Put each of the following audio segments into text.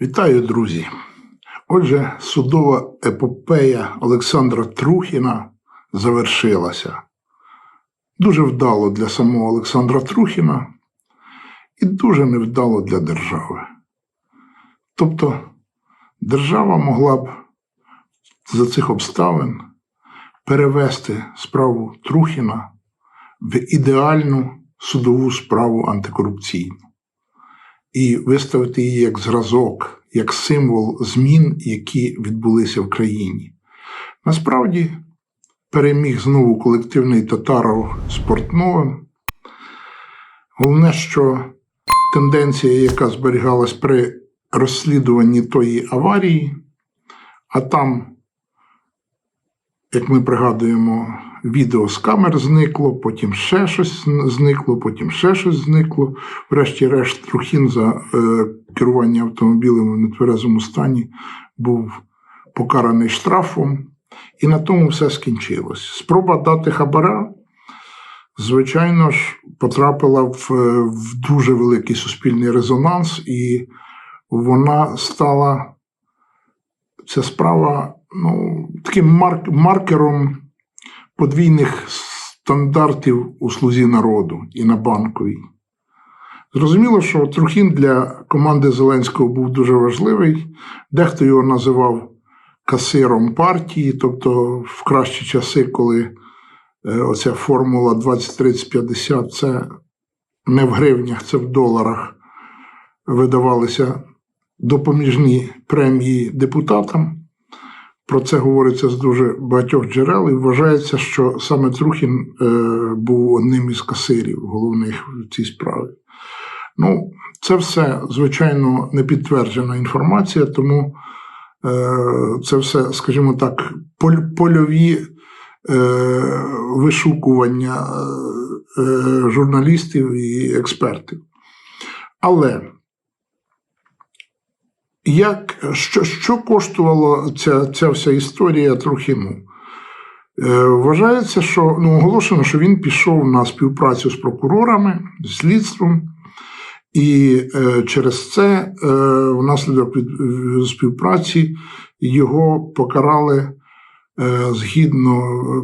Вітаю, друзі! Отже, судова епопея Олександра Трухіна завершилася. Дуже вдало для самого Олександра Трухіна і дуже невдало для держави. Тобто, держава могла б за цих обставин перевести справу Трухіна в ідеальну судову справу антикорупційну і виставити її як зразок, як символ змін, які відбулися в країні. Насправді переміг знову колективний татаров з. Головне, що тенденція, яка зберігалась при розслідуванні тої аварії, а там, як ми пригадуємо, відео з камер зникло, потім ще щось зникло, потім ще щось зникло. Врешті-решт, Трухін за е, керування автомобілем в нетверезому стані був покараний штрафом, і на тому все скінчилось. Спроба дати хабара, звичайно ж, потрапила в, е, в дуже великий суспільний резонанс, і вона стала ця справа ну, таким марк, маркером подвійних стандартів у слузі народу і на банковій. Зрозуміло, що Трухін для команди Зеленського був дуже важливий. Дехто його називав касиром партії, тобто в кращі часи, коли е, оця формула 20-30-50 це не в гривнях, це в доларах видавалися допоміжні премії депутатам. Про це говориться з дуже багатьох джерел, і вважається, що саме Трухін е, був одним із касирів головних в цій справі. Ну, це все, звичайно, не підтверджена інформація, тому е, це все, скажімо так, польові е, вишукування журналістів і експертів. Але як, що, що коштувала ця, ця вся історія Трухіну? Е, вважається, що ну, оголошено, що він пішов на співпрацю з прокурорами, з слідством, і е, через це, е, внаслідок від, співпраці, його покарали е, згідно е,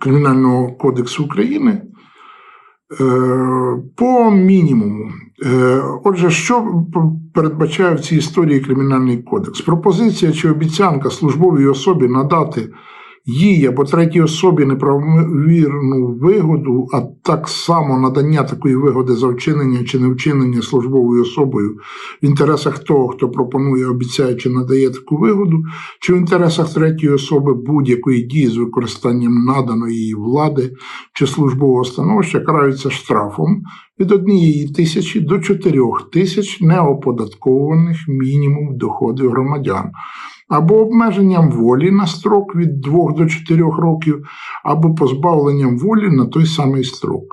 Кримінального кодексу України по мінімуму. Е, Отже, що передбачає в цій історії Кримінальний кодекс? Пропозиція чи обіцянка службовій особі надати їй або третій особі неправомірну вигоду, а так само надання такої вигоди за вчинення чи невчинення службовою особою в інтересах того, хто пропонує, обіцяє чи надає таку вигоду, чи в інтересах третьої особи будь-якої дії з використанням наданої їй влади чи службового становища караються штрафом від однієї тисячі до чотирьох тисяч неоподаткованих мінімум доходів громадян, або обмеженням волі на строк від 2 до 4 років, або позбавленням волі на той самий строк.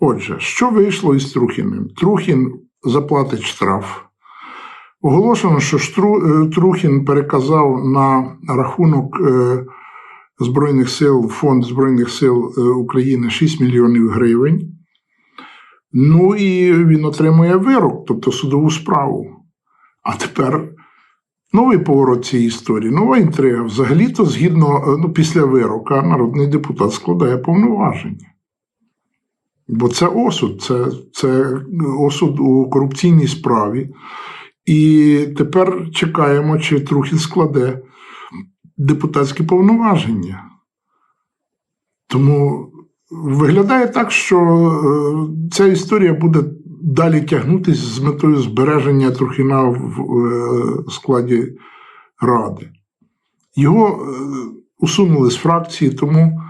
Отже, що вийшло із Трухіним? Трухін заплатить штраф. Оголошено, що Штру- е, Трухін переказав на рахунок е, Збройних сил, Фонд Збройних сил е, України 6 мільйонів гривень. Ну і він отримує вирок, тобто судову справу. А тепер новий поворот цієї історії, нова інтрига. Взагалі-то, згідно е, ну, після вирока, народний депутат складає повноваження. Бо це осуд, це, це осуд у корупційній справі. І тепер чекаємо, чи Трухін складе депутатські повноваження. Тому виглядає так, що е, ця історія буде далі тягнутися з метою збереження Трухіна в е, складі Ради. Його е, усунули з фракції, тому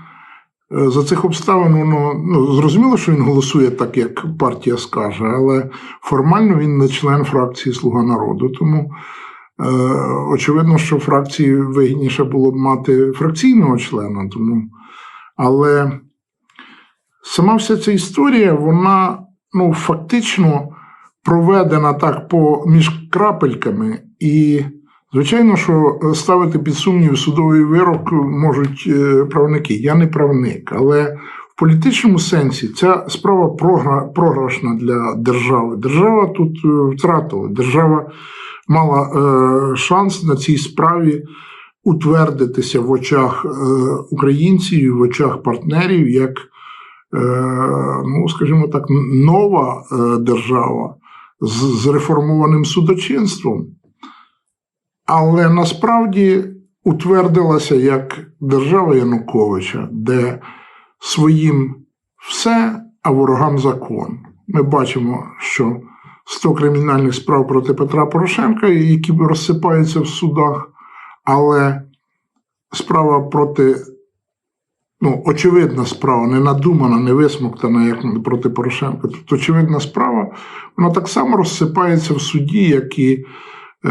е, за цих обставин воно ну, зрозуміло, що він голосує так, як партія скаже, але формально він не член фракції Слуга народу. Тому очевидно, що фракції вигідніше було б мати фракційного члена. Тому, але сама вся ця історія, вона ну, фактично проведена так по між крапельками. І, звичайно, що ставити під сумнів судовий вирок можуть е, правники. Я не правник, але В політичному сенсі ця справа програ- програшна для держави. Держава тут е, втратила. Держава мала е, шанс на цій справі утвердитися в очах е, українців, в очах партнерів як, е, ну, скажімо так, нова е, держава з реформованим судочинством. Але насправді утвердилася як держава Януковича, де своїм все, а ворогам закон. Ми бачимо, що 100 кримінальних справ проти Петра Порошенка, які розсипаються в судах, але справа проти, ну, очевидна справа, не надумана, не висмоктана, як проти Порошенка. Тобто, очевидна справа, вона так само розсипається в суді, як і е,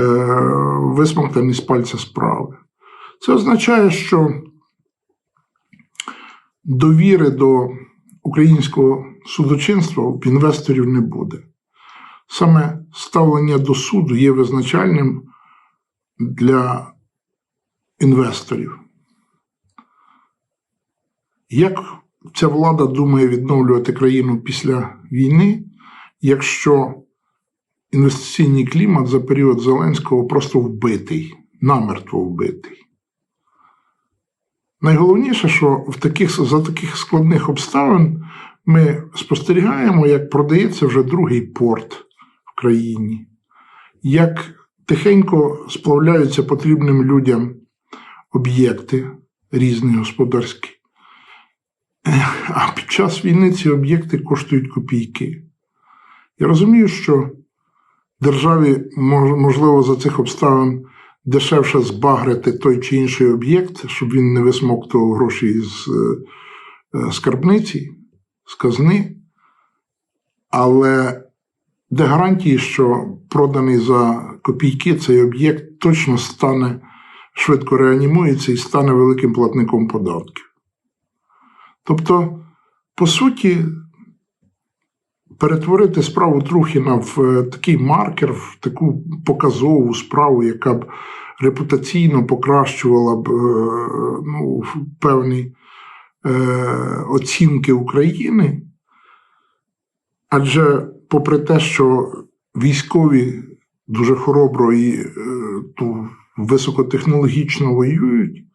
висмоктані з пальця справи. Це означає, що довіри до українського судочинства в інвесторів не буде. Саме ставлення до суду є визначальним для інвесторів. Як ця влада думає відновлювати країну після війни, якщо інвестиційний клімат за період Зеленського просто вбитий, намертво вбитий? Найголовніше, що в таких, за таких складних обставин ми спостерігаємо, як продається вже другий порт в країні, як тихенько сплавляються потрібним людям об'єкти різні господарські. А під час війни ці об'єкти коштують копійки. Я розумію, що державі можливо за цих обставин дешевше збагрити той чи інший об'єкт, щоб він не висмоктував гроші з е, скарбниці, з казни. Але де гарантії, що проданий за копійки цей об'єкт точно стане, швидко реанімується і стане великим платником податків. Тобто, по суті, перетворити справу Трухіна в е, такий маркер, в таку показову справу, яка б репутаційно покращувала б е, ну, певні е, оцінки України. Адже, попри те, що військові дуже хоробро і ту, високотехнологічно воюють,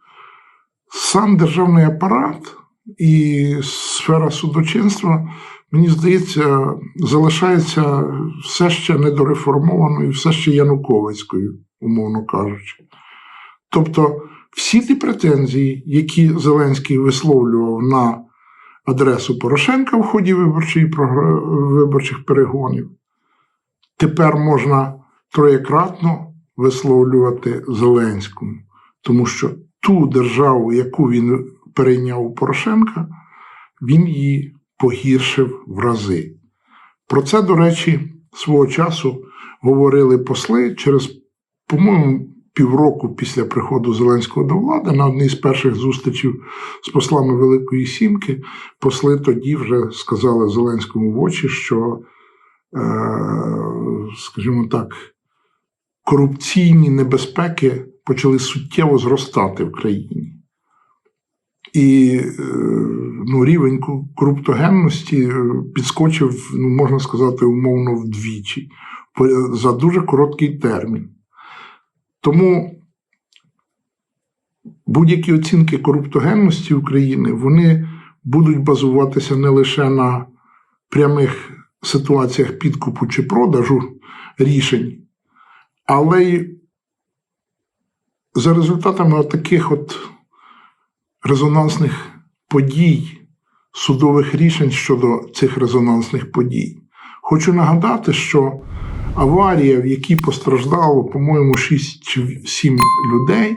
сам державний апарат і сфера судочинства, мені здається, залишається все ще недореформованою, все ще Януковицькою, умовно кажучи. Тобто, всі ті претензії, які Зеленський висловлював на адресу Порошенка в ході виборчих перегонів, тепер можна троєкратно висловлювати Зеленському, тому що ту державу, яку він перейняв Порошенка, він її погіршив в рази. Про це, до речі, свого часу говорили посли через, по-моєму, півроку після приходу Зеленського до влади на одній з перших зустрічей з послами Великої Сімки, посли тоді вже сказали Зеленському в очі, що, е, скажімо так, корупційні небезпеки почали суттєво зростати в країні. І е, ну, рівень коруптогенності е, підскочив, ну, можна сказати, умовно вдвічі за дуже короткий термін. Тому будь-які оцінки коруптогенності України вони будуть базуватися не лише на прямих ситуаціях підкупу чи продажу рішень, але й за результатами таких от резонансних подій, судових рішень щодо цих резонансних подій. Хочу нагадати, що аварія, в якій постраждало, по-моєму, 6 чи 7 людей,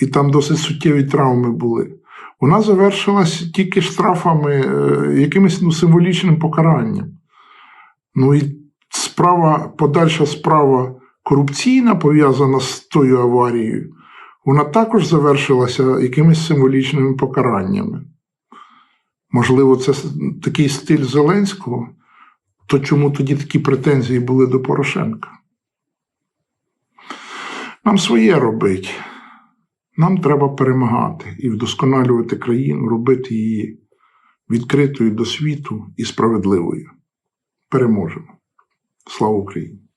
і там досить суттєві травми були, вона завершилась тільки штрафами, е, якимось ну, символічним покаранням. Ну і справа, подальша справа корупційна, пов'язана з тою аварією, вона також завершилася якимись символічними покараннями. Можливо, це такий стиль Зеленського, то чому тоді такі претензії були до Порошенка? Нам своє робить. Нам треба перемагати і вдосконалювати країну, робити її відкритою до світу і справедливою. Переможемо. Слава Україні!